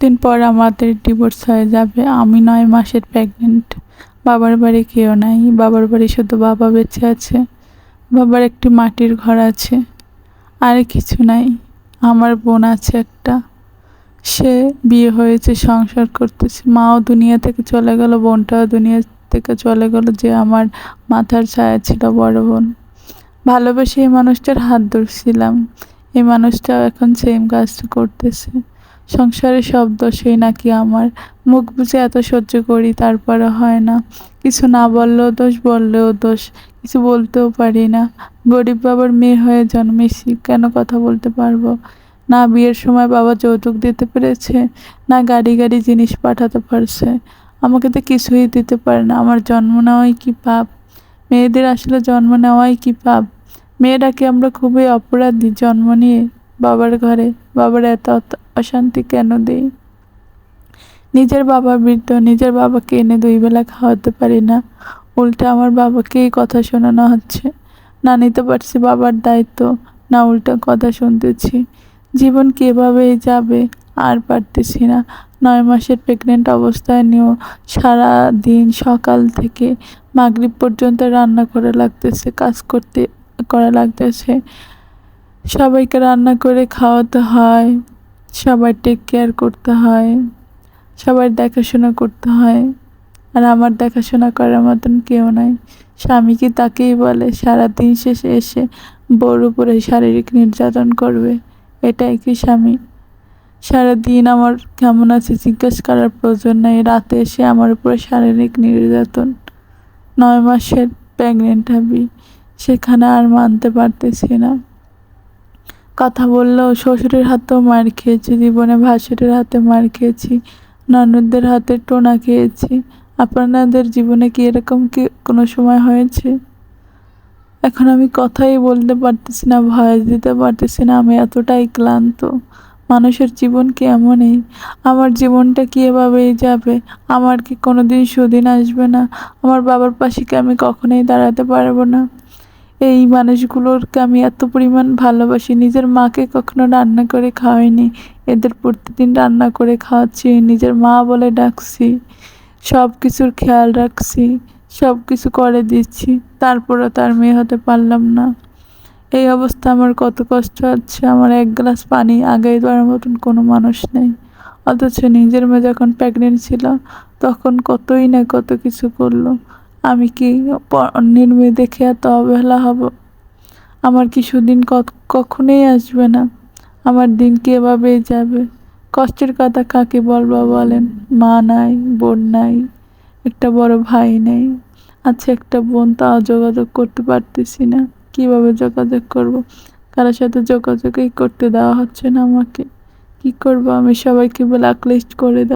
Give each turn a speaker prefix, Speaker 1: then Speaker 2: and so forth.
Speaker 1: কিছুদিন পর আমাদের ডিভোর্স হয়ে যাবে। আমি নয় মাসের প্রেগনেন্ট বাবার বাড়ি কেউ নাই। বাবার বাড়ি শুধু বাবা বেঁচে আছে। বাবার একটি মাটির ঘর আছে। আর কিছু নাই। আমার বোন আছে একটা। সে বিয়ে হয়েছে, সংসার করতেছে। মাও দুনিয়া থেকে চলে গেল, বোনটাও দুনিয়া থেকে চলে গেল। যে আমার মাথার ছায়া ছিল বড় বোন। ভালোবেসে এই মানুষটার হাত ধরছিলাম। এই মানুষটাও এখন সেম কাজটা করতেছে। সংসারে সব দোষই নাকি আমার। মুখ বুঝে এত সহ্য করি তারপরে হয় না। কিছু না বললেও দোষ বললেও দোষ। কিছু বলতেও পারি না। গরিব বাবার মেয়ে হয়ে জন্মেছি কেন কথা বলতে পারব? না বিয়ের সময় বাবা যৌতুক দিতে পেরেছে, না গাড়ি গাড়ি জিনিস পাঠাতে পারছে। আমাকে তো কিছুই দিতে পারে না, আমার জন্ম নেওয়াই কি পাপ? মেয়েদের আসলে জন্ম নেওয়াই কি পাপ? মেয়েরাকে আমরা খুবই অপরাধী, জন্ম নিয়ে বাবার ঘরে। বাবার এত অশান্তি কেন দেই? নিজের বাবা বৃদ্ধ, নিজের বাবাকে এনে দুই বেলা খাওয়াতে পারি না। উল্টে আমার বাবাকেই কথা শোনানো হচ্ছে। না নিতে পারছি বাবার দায়িত্ব, না উল্টো কথা শুনতেছি। জীবন কীভাবেই যাবে আর পারতেছি না। নয় মাসের প্রেগনেন্ট অবস্থায় নিয়েও সারা দিন সকাল থেকে মাগরিব পর্যন্ত রান্না করা লাগতেছে, কাজ করতে, করা লাগতেছে। সবাইকে রান্না করে খাওয়াতে হয়। সবার টেক কেয়ার করতে হয়, সবার দেখাশোনা করতে হয়। আর আমার দেখাশোনা করার মতন কেউ নাই। স্বামী কি তাকেই বলে, সারাদিন শেষে এসে বউর উপরে শারীরিক নির্যাতন করবে? এটাই কি স্বামী? সারাদিন আমার কেমন আছে জিজ্ঞেস করার প্রয়োজন নেই। রাতে এসে আমার উপরে শারীরিক নির্যাতন। নয় মাসের প্রেগনেন্ট হবি। সেখানে আর মানতে পারতেছি না। কথা বললেও শ্বশুরের হাতেও মার খেয়েছি, জীবনে ভাসুরের হাতে মার খেয়েছি, ননদদের হাতে টোনা খেয়েছি। আপনাদের জীবনে কি এরকম কি কোনো সময় হয়েছে? এখন আমি কথাই বলতে পারতেছি না, ভয়েস দিতে পারতেছি না, আমি এতটাই ক্লান্ত। মানুষের জীবন কি এমনই? আমার জীবনটা কি এভাবেই যাবে? আমার কি কোনো দিন সুদিন আসবে না? আমার বাবার পাশে কি আমি কখনোই দাঁড়াতে পারব না? এই মানুষগুলোরকে আমি এত পরিমাণ ভালোবাসি। নিজের মাকে কখনো রান্না করে খাওয়াইনি। এদের প্রতিদিন রান্না করে খাওয়াচ্ছি। নিজের মা বলে ডাকছি। সব কিছুর খেয়াল রাখছি। সব কিছু করে দিচ্ছি। তারপরও তার মেয়ে হতে পারলাম না। এই অবস্থা আমার কত কষ্ট হচ্ছে। আমার এক গ্লাস পানি আগাই দেওয়ার মতন কোনো মানুষ নেই। অথচ নিজের মেয়ে যখন প্রেগনেন্ট ছিল, তখন কতই না কত কিছু করল। আমি কি অন্যের মেয়ে দেখে এত অবহেলা হব? আমার কি সুদিন কখনোই আসবে না। আমার দিন কি এভাবেই যাবে? কষ্টের কথা কাকে বলব বলেন? মা নাই, বোন নাই, একটা বড় ভাই নেই। আচ্ছা একটা বোন তাও যোগাযোগ করতে পারতেছি না। কীভাবে যোগাযোগ করব? কারোর সাথে যোগাযোগই করতে দেওয়া হচ্ছে না আমাকে। কি করব আমি? সবাইকে ব্ল্যাক লিস্ট করে